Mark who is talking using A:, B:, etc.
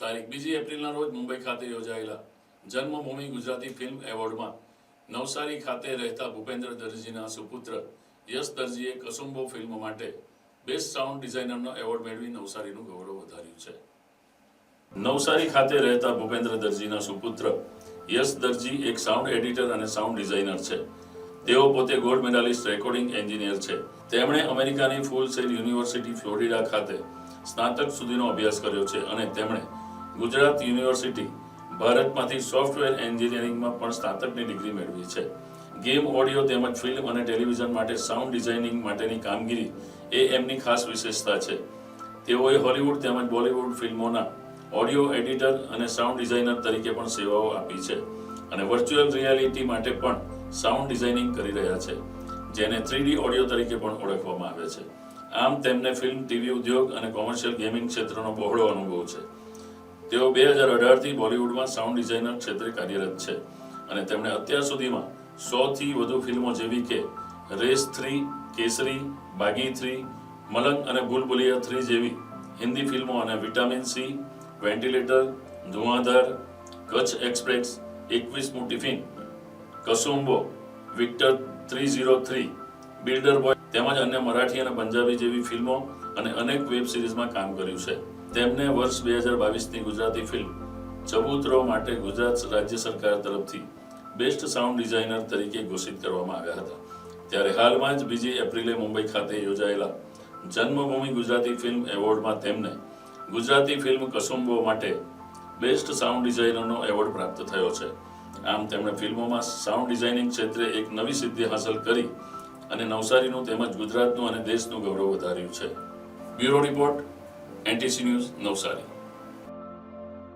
A: તારીખ બીજી એપ્રિલના રોજ મુંબઈ ખાતે યોજાયેલા જન્મભૂમિ ગુજરાતી ફિલ્મ એવોર્ડમાં નવસારી ખાતે રહેતા ભૂપેન્દ્ર દરજીના સુપુત્ર યશ દરજીએ કસુંબો ફિલ્મ માટે બેસ્ટ સાઉન્ડ ડિઝાઇનરનો એવોર્ડ મેળવી નવસારીનું ગૌરવ વધાર્યું છે. નવસારી ખાતે રહેતા ભૂપેન્દ્ર દરજીના સુપુત્ર યશ દરજી એક સાઉન્ડ એડિટર અને સાઉન્ડ ડિઝાઇનર છે. તેઓ પોતે ગોલ્ડ મેડાલિસ્ટ, રેકોર્ડિંગ એન્જિનિયર છે. તેમણે અમેરિકાની ફૂલ સેલ યુનિવર્સિટી ફ્લોરિડા ખાતે સ્નાતક સુધીનો અભ્યાસ કર્યો છે અને તેમણે ગુજરાત યુનિવર્સિટી ભારતમાંથી સોફ્ટવેર એન્જિનિયરિંગમાં પણ સ્નાતકની ડિગ્રી મેળવી છે. ગેમ, ઓડિયો તેમજ ફિલ્મ અને ટેલિવિઝન માટે સાઉન્ડ ડિઝાઇનિંગ માટેની કામગીરી એ એમની ખાસ વિશેષતા છે. તેઓએ હોલિવૂડ તેમજ બોલિવૂડ ફિલ્મોના ઓડિયો એડિટર અને સાઉન્ડ ડિઝાઇનર તરીકે પણ સેવાઓ આપી છે અને વર્ચ્યુઅલ રિયાલિટી માટે પણ સાઉન્ડ ડિઝાઇનિંગ કરી રહ્યા છે, જેને થ્રીડી ઓડિયો તરીકે પણ ઓળખવામાં આવે છે. આમ તેમને ફિલ્મ, ટીવી ઉદ્યોગ અને કોમર્શિયલ ગેમિંગ ક્ષેત્રનો બહોળો અનુભવ છે. તેઓ બે હજાર અઢારથી બોલિવૂડમાં સાઉન્ડ ડિઝાઇનર ક્ષેત્રે કાર્યરત છે અને તેમણે અત્યાર સુધીમાં સોથી વધુ ફિલ્મો જેવી કે રેસ થ્રી, કેસરી, બાગી થ્રી, મલંગ અને ભૂલભુલિયા થ્રી જેવી હિન્દી ફિલ્મો અને vitamin C, ventilator Dhuandhaar Kutch express એકવીસમું tiffin Kasumbo, Victor three zero three, builder boy તેમજ અન્ય મરાઠી અને પંજાબી જેવી ફિલ્મો અને અનેક વેબ સિરીઝમાં કામ કર્યું છે. તેમને વર્ષ બે હજાર બાવીસની ગુજરાતી ફિલ્મ ચબૂતરો માટે ગુજરાત રાજ્ય સરકાર તરફથી બેસ્ટ સાઉન્ડ ડિઝાઇનર તરીકે ઘોષિત કરવામાં આવ્યા હતા. ત્યારે હાલમાં જ બીજી એપ્રિલે મુંબઈ ખાતે યોજાયેલા જન્મભૂમિ ગુજરાતી ફિલ્મ એવોર્ડમાં તેમને ગુજરાતી ફિલ્મ કસુંબો માટે બેસ્ટ સાઉન્ડ ડિઝાઇનરનો એવોર્ડ પ્રાપ્ત થયો છે. આમ તેમણે ફિલ્મોમાં સાઉન્ડ ડિઝાઇનિંગ ક્ષેત્રે એક નવી સિદ્ધિ હાંસલ કરી અને નવસારીનું તેમજ ગુજરાતનું અને દેશનું ગૌરવ વધાર્યું છે. Bureau report NTC News, No sorry.